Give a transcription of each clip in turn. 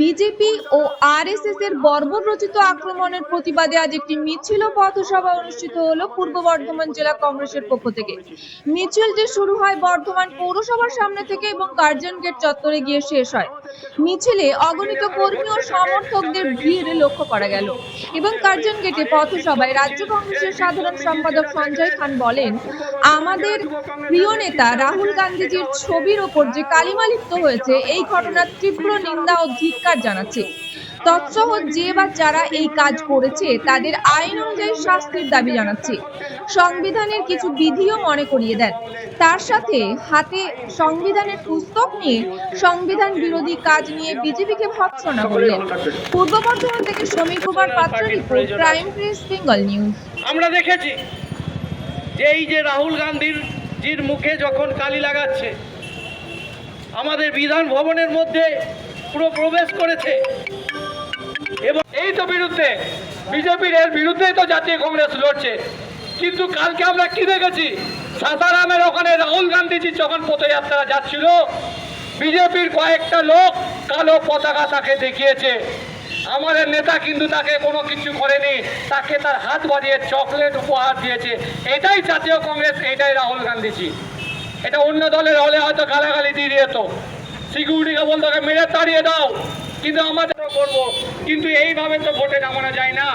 BJP ও RSS এর বর্বরচিত আক্রমণের প্রতিবাদে আজ একটি মিছিল ও পথসভা অনুষ্ঠিত হলো পূর্ব বর্ধমান জেলা কংগ্রেসের পক্ষ থেকে। মিছিলটি শুরু হয় বর্ধমান পৌরসভার সামনে থেকে এবং কার্জন গেট চত্বরে গিয়ে শেষ হয়। মিছিলে অগণিত কর্মী ও সমর্থকদের ভিড় লক্ষ্য করা গেল এবং কার্জন গেটে পথসভায় রাজ্য কংগ্রেসের সাধারণ সম্পাদক সঞ্জয় খান বলেন, আমাদের প্রিয় নেতা রাহুল গান্ধীজির ছবির ওপর যে কালিমা লিপ্ত হয়েছে, এই ঘটনার তীব্র নিন্দা ধিক্কার জানাচ্ছে। তৎসহ যে বা যারা এই কাজ করেছে, তাদের আইন অনুযায়ী শাস্তির দাবি জানাচ্ছে। সংবিধানের কিছু বিধিও মনে করিয়ে দেন। তার সাথে হাতে সংবিধানের পুস্তক নিয়ে সংবিধান বিরোধী কাজ নিয়ে বিজেপিকে ভৎসনা করলেন। পূর্ব বর্ধমান থেকে Samir Kumar Patra report, crime press, Bengal news. আমরা দেখেছি যে এই যে রাহুল গান্ধীর জির মুখে যখন কালি লাগাচ্ছে, আমাদের বিধান ভবনের মধ্যে পুরো প্রবেশ করেছে। এবং এই তো বিরুদ্ধে, বিজেপির এর বিরুদ্ধেই তো জাতীয় কংগ্রেস লড়ছে। কিন্তু কালকে আমরা কি দেখেছি? সাসারামের ওখানে রাহুল গান্ধীজি যখন পথযাত্রা যাচ্ছিল, বিজেপির কয়েকটা লোক কালো পতাকা তাকে দেখিয়েছে। আমাদের নেতা কিন্তু তাকে কোনো কিছু করেনি, তাকে তার হাত বাড়িয়ে চকলেট উপহার দিয়েছে। এটাই জাতীয় কংগ্রেস, এটাই রাহুল গান্ধীজি। এটা অন্য দলের হলে হয়তো গালাগালি দিয়ে দিত। সিকিউরিটিকে বলতে হবে, মেরে তাড়িয়ে দাও। কিন্তু আমাদেরও করব কিন্তু এইভাবে তো ভোটে নামানো যায় না।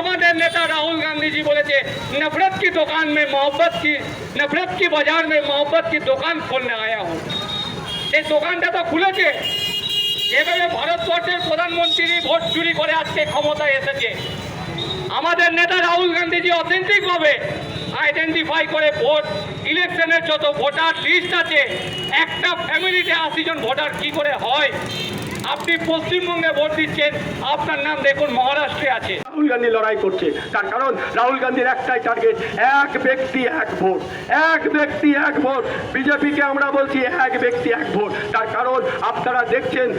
আমাদের নেতা রাহুল গান্ধীজি বলেছে, নফরত কি দোকান মে মোহব্বত কি, নফরত কি বাজার মে মোহব্বত কি দোকান খুলনে আয়া হো এই দোকানটা তো খুলেছে। এভাবে ভারতবর্ষের প্রধানমন্ত্রী ভোট চুরি করে আজকে ক্ষমতায় এসেছে। আমাদের নেতা রাহুল গান্ধীজি অথেন্টিকভাবে আইডেন্টিফাই করে ভোট ইলেকশনের যত ভোটার লিস্ট আছে, একটা ফ্যামিলিতে আশি জন ভোটার কি করে হয়? আপনি পশ্চিমবঙ্গে ভোট দিচ্ছেন, আপনার নাম দেখুন মহারাষ্ট্রে আছে। রাহুল গান্ধী লড়াই করছে। তার কারণ রাহুল গান্ধীর একটাই টার্গেট এক ব্যক্তি, এক ভোট। এক ব্যক্তি, এক ভোট। বিজেপিকে আমরা বলছি এক ব্যক্তি, এক ভোট। তার কারণ আপনারা দেখছেন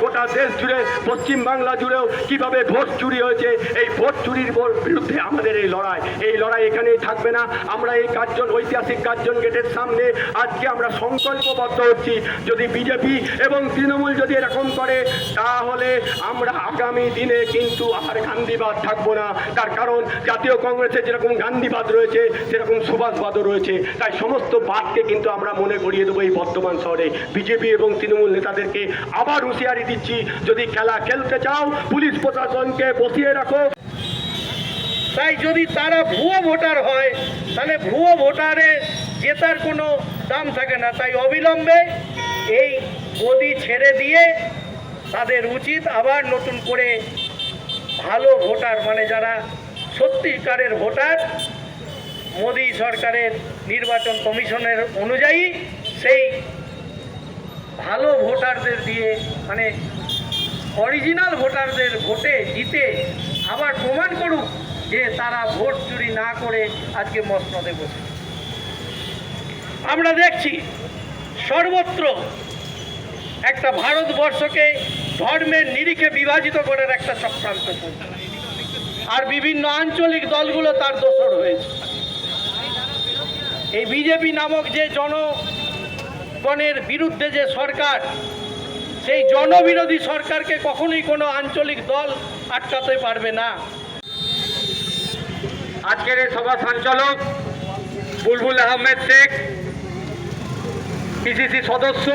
গোটা দেশ জুড়ে, পশ্চিম বাংলা জুড়েও কীভাবে ভোট চুরি হয়েছে। এই ভোট চুরির বর- বিরুদ্ধে আমাদের এই লড়াই। এই লড়াই এখানেই থাকবে না। আমরা এই কার্জন, ঐতিহাসিক কার্জন গেটের সামনে আজকে আমরা সংকল্পবদ্ধ হচ্ছি। যদি বিজেপি এবং তৃণমূল যদি এরকম করে, তাহলে আমরা আগামী দিনে কিন্তু আর গান্ধীবাদ থাকব না। তার কারণ জাতীয় কংগ্রেসে যেরকম গান্ধীবাদ রয়েছে, সেরকম সুভাষবাদও রয়েছে। তাই সমস্ত বাদকে কিন্তু আমরা মনে করিয়ে দেবো এই বর্তমান শহরে। বিজেপি এবং তৃণমূল নেতাদেরকে আবার হুঁশিয়ারি দিচ্ছি, যদি খেলা খেলতে চাও, পুলিশ প্রশাসনকে বসিয়ে রাখো। তাই যদি তারা ভুয়ো ভোটার হয়, তাহলে ভুয়ো ভোটারে জেতার কোনো দাম থাকে না। তাই অবিলম্বে এই গদি ছেড়ে দিয়ে তাদের উচিত আবার নতুন করে ভালো ভোটার মানে যারা সত্যিকারের ভোটার, মোদী সরকারের নির্বাচন কমিশনের অনুযায়ী সেই ভালো ভোটারদের দিয়ে মানে অরিজিনাল ভোটারদের ভোটে জিতে আবার প্রমাণ করুক যে তারা ভোট চুরি না করে আজকে মসনদে বসে। আমরা দেখছি সর্বত্র একটা ভারতবর্ষকে ধর্মের নিরিখে বিভাজিত করার একটা চক্রান্ত আর বিভিন্ন আঞ্চলিক দলগুলো তার দোষর হয়েছে। এই বিজেপি নামক যে জনগণের বিরুদ্ধে যে সরকার, সেই জনবিরোধী সরকারকে কখনোই কোনো আঞ্চলিক দল আটকাতে পারবে না। আজকের এই সভা সঞ্চালক বুলবুল আহমেদ শেখ, পিসিসি সদস্য,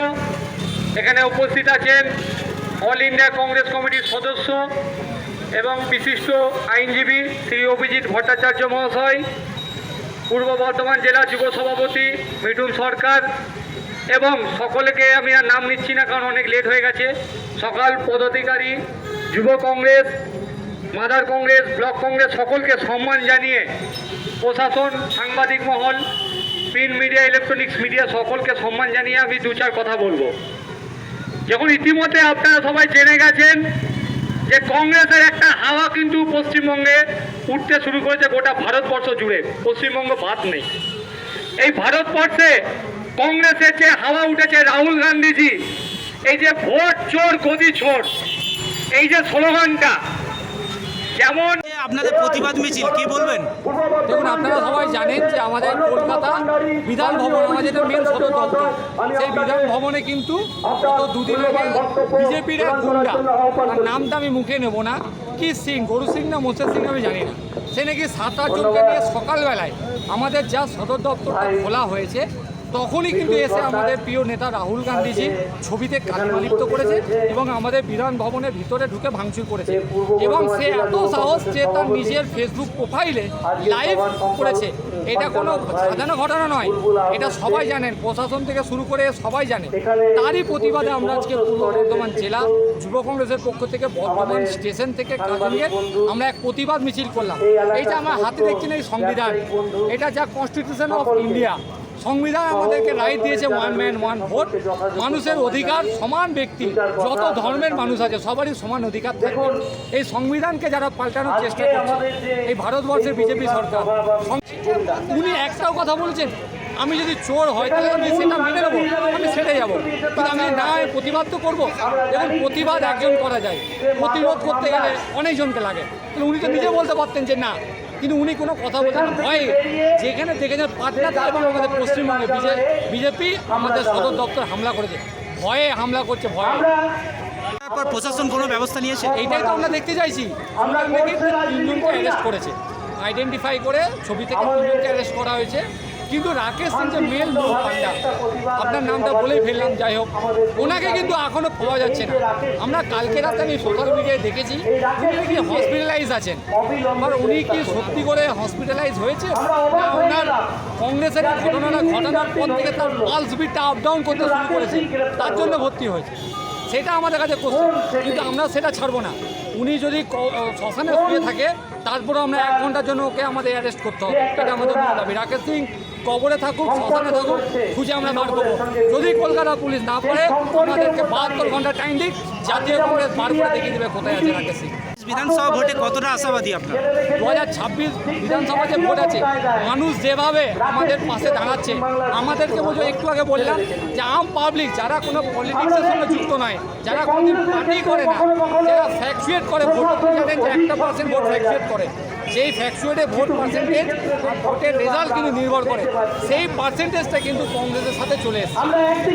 এখানে উপস্থিত আছেন অল ইন্ডিয়া কংগ্রেস কমিটির সদস্য এবং বিশিষ্ট আইনজীবী শ্রী অভিজিৎ ভট্টাচার্য মহাশয়, পূর্ব বর্ধমান জেলা যুব সভাপতি মিঠুন সরকার এবং সকলকে আমি আর নাম নিচ্ছি না কারণ অনেক লেট হয়ে গেছে। সকাল পদাধিকারী, যুব কংগ্রেস, মাদার কংগ্রেস, ব্লক কংগ্রেস সকলকে সম্মান জানিয়ে প্রশাসন, সাংবাদিক মহল, প্রিন্ট মিডিয়া, ইলেকট্রনিক্স মিডিয়া সকলকে সম্মান জানিয়ে আমি দু চার কথা বলব। যখন ইতিমধ্যে আপনারা সবাই জেনে গেছেন যে কংগ্রেসের একটা হাওয়া কিন্তু পশ্চিমবঙ্গে উঠতে শুরু করেছে গোটা ভারতবর্ষ জুড়ে। পশ্চিমবঙ্গ বাদ নেই। এই ভারতবর্ষে কংগ্রেসের যে হাওয়া উঠেছে রাহুল গান্ধীজি, এই যে ভোট চোর, গদি ছোট এই যে স্লোগানটা যেমন আপনাদের প্রতিবাদ মিছিল, কি বলবেন? দেখুন, আপনারা সবাই জানেন যে আমাদের কলকাতা বিধান ভবন আমাদের মেন সদর দপ্তর, সেই বিধান ভবনে কিন্তু গত দুদিন আগে বিজেপির এক গুন্ডা, তার নামটা আমি মুখে নেব না, কি সিং, গরু সিং না মোসের সিং আমি জানি না। সে নাকি সাত আট জনকে নিয়ে সকালবেলায় আমাদের যা সদর দপ্তরটা খোলা হয়েছে তখনই কিন্তু এসে আমাদের প্রিয় নেতা রাহুল গান্ধীজি ছবিতে কালিমালিপ্ত করেছে এবং আমাদের বিধান ভবনের ভিতরে ঢুকে ভাঙচুর করেছে। এবং সে এত সাহস যে তার নিজের ফেসবুক প্রোফাইলে লাইভ করেছে। এটা কোনো সাজানো ঘটনা নয়। এটা সবাই জানেন প্রশাসন থেকে শুরু করে সবাই জানে। তারই প্রতিবাদে আমরা আজকে পূর্ব বর্ধমান জেলা যুব কংগ্রেসের পক্ষ থেকে বর্ধমান স্টেশন থেকে কাজলিয়ে আমরা এক প্রতিবাদ মিছিল করলাম। এইটা আমার হাতে দেখছি না এই সংবিধান। এটা যা কনস্টিটিউশন অফ ইন্ডিয়া সংবিধান আমাদেরকে রাইট দিয়েছে ওয়ান ম্যান ওয়ান ভোট মানুষের অধিকার সমান ব্যক্তি যত ধর্মের মানুষ আছে সবারই সমান অধিকার থাকবে। এই সংবিধানকে যারা পাল্টানোর চেষ্টা করছে এই ভারতবর্ষের বিজেপি সরকার উনি একটাও কথা বলছেন আমি যদি চোর হয় তাহলে আমি সেটা মেনে নেব আমি সেটা যাব। কিন্তু আমি না প্রতিবাদ তো করব এবং প্রতিবাদ একজন করা যায়। প্রতিরোধ করতে গেলে অনেকজনকে লাগে। উনি তো নিজে বলতে পারতেন যে না কিন্তু উনি কোনো কথা বলছেন ভয়ে যেখানে দেখেছেন পাটনা এবং আমাদের পশ্চিমবঙ্গে বিজেপি আমাদের সদর দপ্তর হামলা করেছে। ভয়ে হামলা করছে ভয়ে। তারপর প্রশাসন কোনো ব্যবস্থা নিয়েছে? এইটাই তো আমরা দেখতে চাইছি। আমরা নাকি তিনজনকে অ্যারেস্ট করেছে। আইডেন্টিফাই করে ছবি থেকে তিনজনকে অ্যারেস্ট করা হয়েছে। কিন্তু রাকেশ সিং যে মেল পান্ডা আপনার নামটা বলেই ফেললাম যাই হোক। ওনাকে কিন্তু এখনও পাওয়া যাচ্ছে না। আমরা কালকে রাতে আমি সোশ্যাল মিডিয়ায় দেখেছি উনি নাকি হসপিটালাইজ আছেন? এবার উনি কি সত্যি করে হসপিটালাইজ হয়েছে? না ওনার কংগ্রেসের এই ঘটনাটা ঘটনার পর থেকে তার পালস বিটটা আপ ডাউন করতে শুরু করেছে। তার জন্য ভর্তি হয়েছে। সেটা আমাদের কাছে কোশ্চেন কিন্তু আমরা সেটা ছাড়বো না। উনি যদি শ্মশানে শুয়ে থাকে তারপরে আমরা এক ঘণ্টার জন্য ওকে আমাদের অ্যারেস্ট করতে হবে। এটা আমাদের দাবি। রাকেশ সিং কবরে থাকুক শ্মশানে থাকুক খুঁজে আমরা বার করব। যদি কলকাতা পুলিশ না পারে আমাদেরকে বাহাত্তর ঘণ্টা টাইম দিক জাতীয় কংগ্রেস বার করে দেখিয়ে দেবে কোথায় আছে রাকেশ সিং। বিধানসভা ভোটে কতটা আশাবাদী আপনার? দু হাজার ছাব্বিশ বিধানসভা যে ভোট আছে মানুষ যেভাবে আমাদের পাশে দাঁড়াচ্ছে আমাদেরকে বলছো একটু আগে বললাম যে আম পাবলিক যারা কোনো পলিটিক্সের সঙ্গে যুক্ত নয় যারা কোনো পার্টি করে না যারা ফ্যাকচুয়েট করে ভোট জানেন যে একটা পার্সেন্ট ভোট ফ্যাকচুয়েট করে। সেই ফ্যাকচুয়েটে ভোট পার্সেন্টেজ ভোটের রেজাল্ট কিন্তু নির্ভর করে সেই পার্সেন্টেজটা কিন্তু কংগ্রেসের সাথে চলে এসেছে।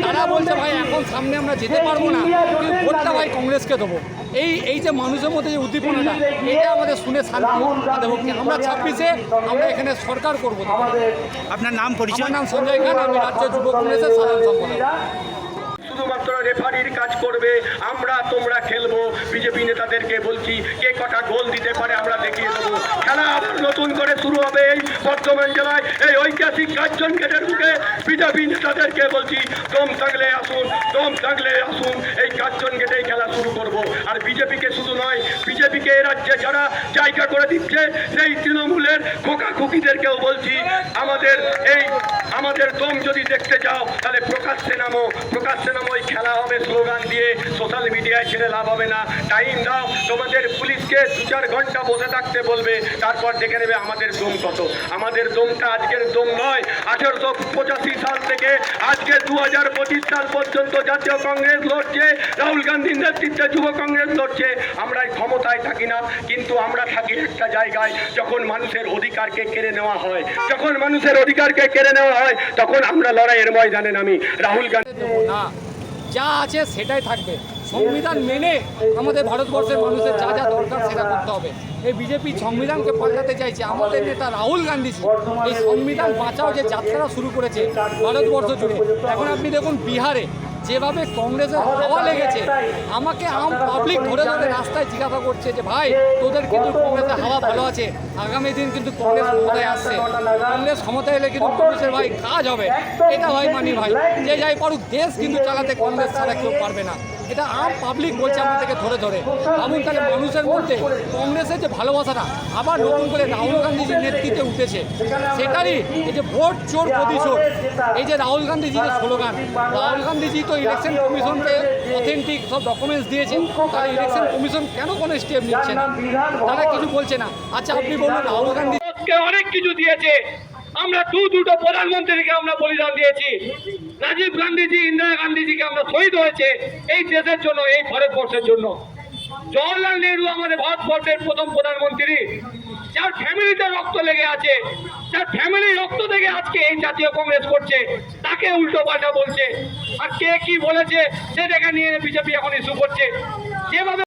তারা বলছে ভাই এখন সামনে আমরা যেতে পারব না। কিন্তু ভোটটা ভাই কংগ্রেসকে দেবো। এই এই যে মানুষের মধ্যে যে উদ্দীপনাটা এটা আমাদের শুনে শান্তি আমরা ছাব্বিশে আমরা এখানে সরকার করব। আপনার নাম পরিচয়? নাম সঞ্জয় খান আমি রাজ্য যুব কংগ্রেসের সাধারণ সম্পাদক। রেফারির কাজ করবে, আমরা, তোমরা খেলব। বিজেপি নেতাদেরকে বলছি, কে কটা গোল দিতে পারে আমরা দেখিয়ে দেবো। খেলা আবার নতুন করে শুরু হবে এই বর্ধমান জেলায়। এই ঐতিহাসিক কার্জন গেটের মুখে বিজেপি নেতাদেরকে বলছি, দম থাকলে আসুন, দম থাকলে আসুন। এই কার্জন গেটেই খেলা শুরু করব। আর বিজেপিকে শুধু নয়, বিজেপিকে এ রাজ্যে যারা জায়গা করে দিচ্ছে, সেই তৃণমূলের খোকা খুকিদেরকেও বলছি, আমাদের এই আমাদের দম যদি দেখতে চাও, তাহলে প্রকাশ্যে নামো। প্রকাশ্যে নামো ওই খেলা হবে স্লোগান দিয়ে। সোশ্যাল মিডিয়ায় ছেড়ে লাভ হবে না। টাইম দাও। তোমাদের পুলিশকে দু চার ঘণ্টা বসে থাকতে বলবে। তারপর দেখে নেবে আমাদের দম কত। আমাদের দমটা আজকের দম নয়, আঠেরোশো পঁচাশি সাল থেকে আজকে দু হাজার পঁচিশ সাল পর্যন্ত জাতীয় কংগ্রেস লড়ছে। রাহুল গান্ধীর নেতৃত্বে যুব কংগ্রেস লড়ছে। আমরা ক্ষমতায় থাকি না, কিন্তু আমরা থাকি একটা জায়গায়, যখন মানুষের অধিকারকে কেড়ে নেওয়া হয়। যখন মানুষের অধিকারকে কেড়ে নেওয়া হয় তখন আমরা লড়াইয়ের ময়দানে নামি। রাহুল গান্ধী যা আছে সেটাই থাকবে। সংবিধান মেনে আমাদের ভারতবর্ষের মানুষের যা যা দরকার সেটা করতে হবে। এই বিজেপি সংবিধানকে পাল্টাতে চাইছে আমাদের নেতা রাহুল গান্ধী এই সংবিধান বাঁচাও যে যাত্রা শুরু করেছে ভারতবর্ষ জুড়ে। এখন আপনি দেখুন বিহারে যেভাবে কংগ্রেসের হাওয়া লেগেছে, আমাকে আম পাবলিক ধরে ধরে রাস্তায় জিজ্ঞাসা করছে যে, ভাই, তোদের কিন্তু কংগ্রেসের হাওয়া ভালো আছে। আগামী দিন কিন্তু কংগ্রেস ক্ষমতায় আসছে। কংগ্রেস ক্ষমতায় এলে কিন্তু কংগ্রেসের ভাই কাজ হবে। এটা ভাই মানি ভাই। যে যাই পারুক দেশ কিন্তু চালাতে কংগ্রেস ছাড়া কেউ পারবে না। এটা আম পাবলিক বলছে আমাদেরকে ধরে ধরে। ভাবুন তাহলে মানুষের মধ্যে কংগ্রেসের যে ভালোবাসাটা আবার নতুন করে রাহুল গান্ধীজির নেতৃত্বে উঠেছে। সেটারই এই যে ভোট চোর প্রতিশোধ, এই যে রাহুল গান্ধীজির স্লোগান, রাহুল গান্ধীজি তো ইলেকশন কমিশনকে অথেন্টিক সব ডকুমেন্টস দিয়েছে। তাহলে ইলেকশন কমিশন কেন কোনো স্টেপ নিচ্ছে না? তারা কিছু বলছে না। আচ্ছা আপনি বলুন, রাহুল গান্ধী অনেক কিছু দিয়েছে। আমরা দু দুটো প্রধানমন্ত্রীকে আমরা বলিদান দিয়েছি। রাজীব গান্ধীজি, ইন্দিরা গান্ধীজিকে আমরা শহীদ হয়েছে এই দেশের জন্য, এই ভারতবর্ষের জন্য। জওয়াহরলাল নেহরু আমাদের ভারতবর্ষের প্রথম প্রধানমন্ত্রী। যার ফ্যামিলিতে রক্ত লেগে আছে, যার ফ্যামিলি রক্ত থেকে আজকে এই জাতীয় কংগ্রেস করছে, তাকে উল্টো পাল্টা বলছে। আর কে কি বলেছে সেটাকে নিয়ে বিজেপি এখন ইস্যু করছে। যেভাবে